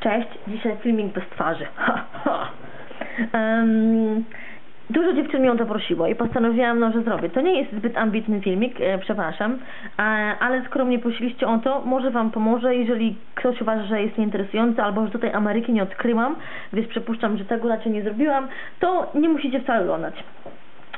Cześć, dzisiaj filmik bez twarzy. Em, dużo dziewczyn mnie o to prosiło i postanowiłam, no, że zrobię. To nie jest zbyt ambitny filmik, e, przepraszam, e, ale skoro mnie prosiliście o to, może Wam pomoże, jeżeli ktoś uważa, że jest nieinteresujący, albo że tutaj Ameryki nie odkryłam, więc przypuszczam, że tego raczej nie zrobiłam, to nie musicie wcale oglądać.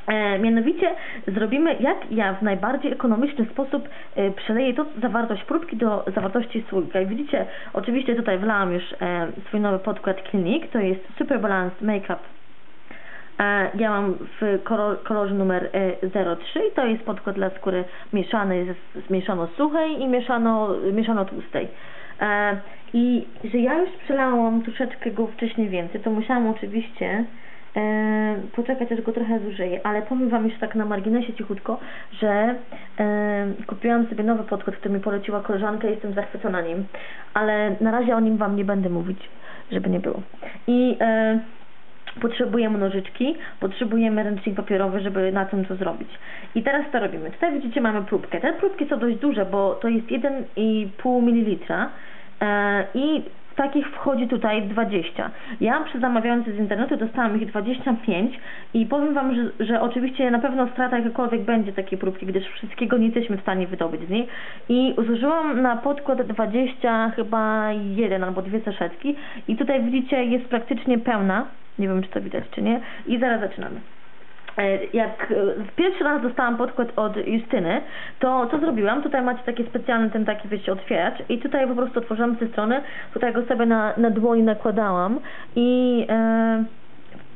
E, mianowicie zrobimy, jak ja w najbardziej ekonomiczny sposób e, przeleję to zawartość próbki do zawartości słoika. I widzicie, oczywiście tutaj wlałam już e, swój nowy podkład Clinique, to jest Super Balanced Makeup. E, ja mam w kolor, kolorze numer e, 03 i to jest podkład dla skóry mieszany, z, zmieszano suchej i mieszano, mieszano tłustej. E, I że ja już przelałam troszeczkę go wcześniej więcej, to musiałam oczywiście e, poczekać aż go trochę zużyję, ale powiem Wam już tak na marginesie cichutko, że e, kupiłam sobie nowy podkład, który mi poleciła koleżanka i jestem zachwycona nim, ale na razie o nim Wam nie będę mówić, żeby nie było. I e, potrzebujemy nożyczki, potrzebujemy ręcznik papierowy, żeby na tym to zrobić. I teraz to robimy. Tutaj widzicie mamy próbkę. Te próbki są dość duże, bo to jest 1,5 ml e, i takich wchodzi tutaj 20. Ja przy zamawiając z internetu dostałam ich 25 i powiem Wam, że, że oczywiście na pewno strata jakakolwiek będzie takiej próbki, gdyż wszystkiego nie jesteśmy w stanie wydobyć z niej i zużyłam na podkład 20 chyba jeden albo dwie saszetki i tutaj widzicie jest praktycznie pełna, nie wiem czy to widać czy nie i zaraz zaczynamy. E, jak e, pierwszy raz dostałam podkład od Justyny, to co zrobiłam? Tutaj macie taki specjalny ten taki, wiecie, otwieracz i tutaj po prostu otworzyłam z strony, tutaj go sobie na, na dłoni nakładałam i e,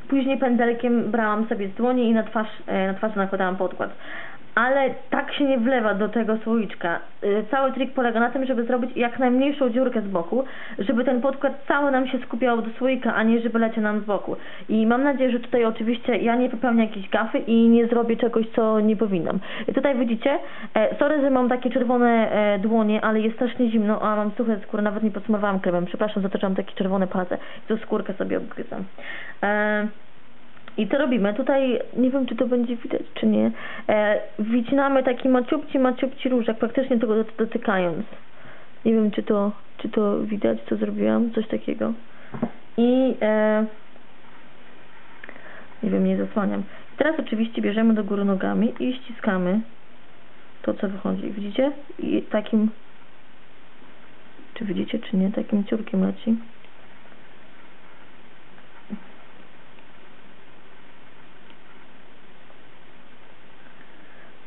później pędzelkiem brałam sobie z dłoni i na twarz, e, na twarz nakładałam podkład ale tak się nie wlewa do tego słoiczka. Y, Cały trik polega na tym, żeby zrobić jak najmniejszą dziurkę z boku, żeby ten podkład cały nam się skupiał do słoika, a nie żeby leciał nam z boku. I mam nadzieję, że tutaj oczywiście ja nie popełnię jakiejś gafy i nie zrobię czegoś, co nie powinnam. I tutaj widzicie, e, sorry, że mam takie czerwone e, dłonie, ale jest strasznie zimno, a mam suche skóry, nawet nie podsumowałam kremem. Przepraszam za to, że mam takie czerwone palce. Tu skórkę sobie obgryzam. E, i co robimy? Tutaj, nie wiem czy to będzie widać, czy nie, e, wycinamy taki maciubci, maciubci różek, praktycznie tego dot- dotykając. Nie wiem czy to, czy to widać, co zrobiłam, coś takiego. I e, nie wiem, nie zasłaniam. Teraz oczywiście bierzemy do góry nogami i ściskamy to, co wychodzi. Widzicie? I takim, czy widzicie, czy nie, takim ciurkiem leci.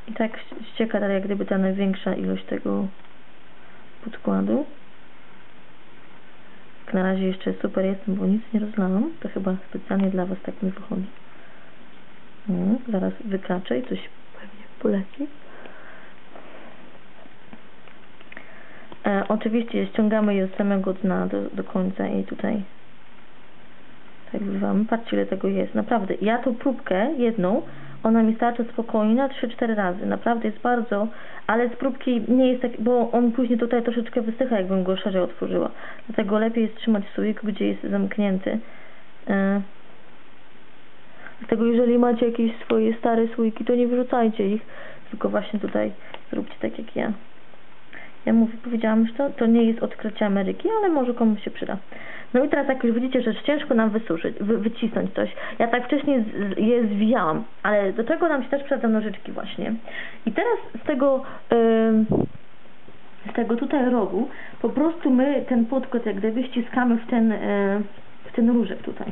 I tak ścieka jak gdyby ta największa ilość tego podkładu. Jak na razie jeszcze super jestem, bo nic nie rozlałam. To chyba specjalnie dla Was tak mi wychodzi. Zaraz wykaczę i coś pewnie poleci. E, oczywiście ściągamy je z samego dna do, do końca i tutaj tak wlewamy. Patrzcie ile tego jest. Naprawdę. Ja tą próbkę jedną ona mi starcza spokojnie na 3-4 razy. Naprawdę jest bardzo, ale z próbki nie jest tak, bo on później tutaj troszeczkę wysycha, jakbym go szerzej otworzyła. Dlatego lepiej jest trzymać w słoiku, gdzie jest zamknięty. E, Dlatego jeżeli macie jakieś swoje stare słoiki, to nie wyrzucajcie ich, tylko właśnie tutaj zróbcie tak jak ja. Ja mówię, powiedziałam już to, to nie jest odkrycie Ameryki, ale może komuś się przyda. No i teraz jak już widzicie, że ciężko nam wysuszyć, wy, wycisnąć coś. Ja tak wcześniej z, je zwijałam, ale do czego nam się też przydadzą nożyczki właśnie. I teraz z tego... Ym, z tego tutaj rogu, po prostu my ten podkład jak gdyby ściskamy w ten, e, w ten różek tutaj.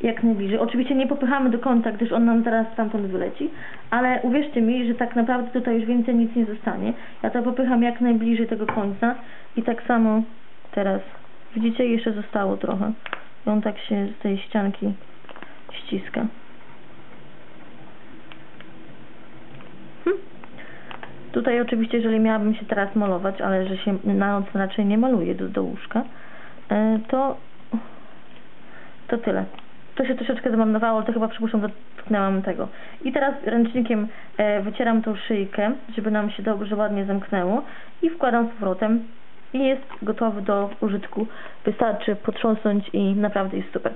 Jak najbliżej. Oczywiście nie popychamy do końca, gdyż on nam zaraz stamtąd wyleci, ale uwierzcie mi, że tak naprawdę tutaj już więcej nic nie zostanie. Ja to popycham jak najbliżej tego końca i tak samo teraz. Widzicie, jeszcze zostało trochę. I on tak się z tej ścianki ściska. Hm. Tutaj oczywiście, jeżeli miałabym się teraz malować, ale że się na noc raczej nie maluje do, do łóżka, e, to to tyle. To się troszeczkę zmarnowało, ale to chyba przypuszczam dotknęłam tego. I teraz ręcznikiem e, wycieram tą szyjkę, żeby nam się dobrze, ładnie zamknęło i wkładam z powrotem i jest gotowy do użytku. Wystarczy potrząsnąć i naprawdę jest super.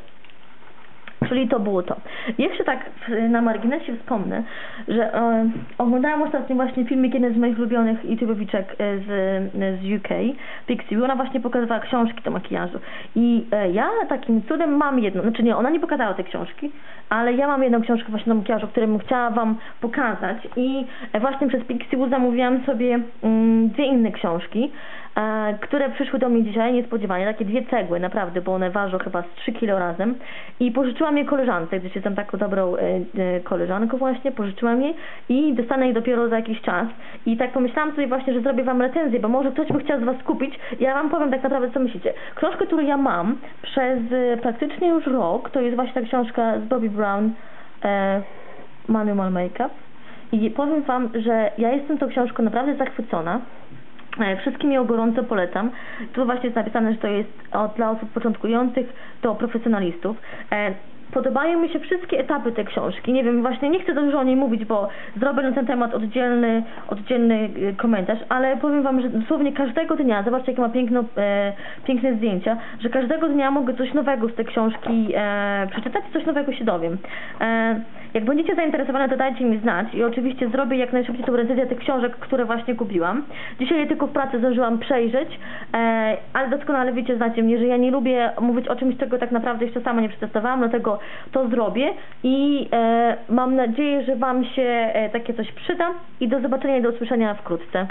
Czyli to było to. Jeszcze tak na marginesie wspomnę, że e, oglądałam ostatnio właśnie filmik jeden z moich ulubionych YouTubeowiczek e, z, z UK, Pixie. Ona właśnie pokazywała książki do makijażu. I e, ja takim cudem mam jedną, znaczy nie, ona nie pokazała tej książki, ale ja mam jedną książkę właśnie do makijażu, którą chciała wam pokazać. I e, właśnie przez Pixie zamówiłam sobie mm, dwie inne książki, e, które przyszły do mnie dzisiaj niespodziewanie, takie dwie cegły naprawdę, bo one ważą chyba z 3 kilo razem i pożyczyłam je koleżance, gdyż jestem taką dobrą e, e, koleżanką właśnie, pożyczyłam je i dostanę je dopiero za jakiś czas i tak pomyślałam sobie właśnie, że zrobię wam recenzję, bo może ktoś by chciał z was kupić ja wam powiem tak naprawdę co myślicie. Książkę, którą ja mam przez e, praktycznie już rok, to jest właśnie ta książka z Bobby Brown e, Manual Makeup i powiem wam, że ja jestem tą książką naprawdę zachwycona. E, Wszystkim ją gorąco polecam. Tu właśnie jest napisane, że to jest dla osób początkujących do profesjonalistów. E, Podobają mi się wszystkie etapy tej książki. Nie wiem, właśnie nie chcę dużo o niej mówić, bo zrobię na ten temat oddzielny, oddzielny e, komentarz, ale powiem wam, że dosłownie każdego dnia, zobaczcie jakie ma piękno, e, piękne zdjęcia, że każdego dnia mogę coś nowego z tej książki e, przeczytać coś nowego się dowiem. E, jak będziecie zainteresowane, to dajcie mi znać i oczywiście zrobię jak najszybciej tą recenzję tych książek, które właśnie kupiłam. Dzisiaj je tylko w pracy zdążyłam przejrzeć, e, ale doskonale wiecie, znacie mnie, że ja nie lubię mówić o czymś, czego tak naprawdę jeszcze sama nie przetestowałam, dlatego to zrobię i e, mam nadzieję, że Wam się e, takie coś przyda i do zobaczenia i do usłyszenia wkrótce.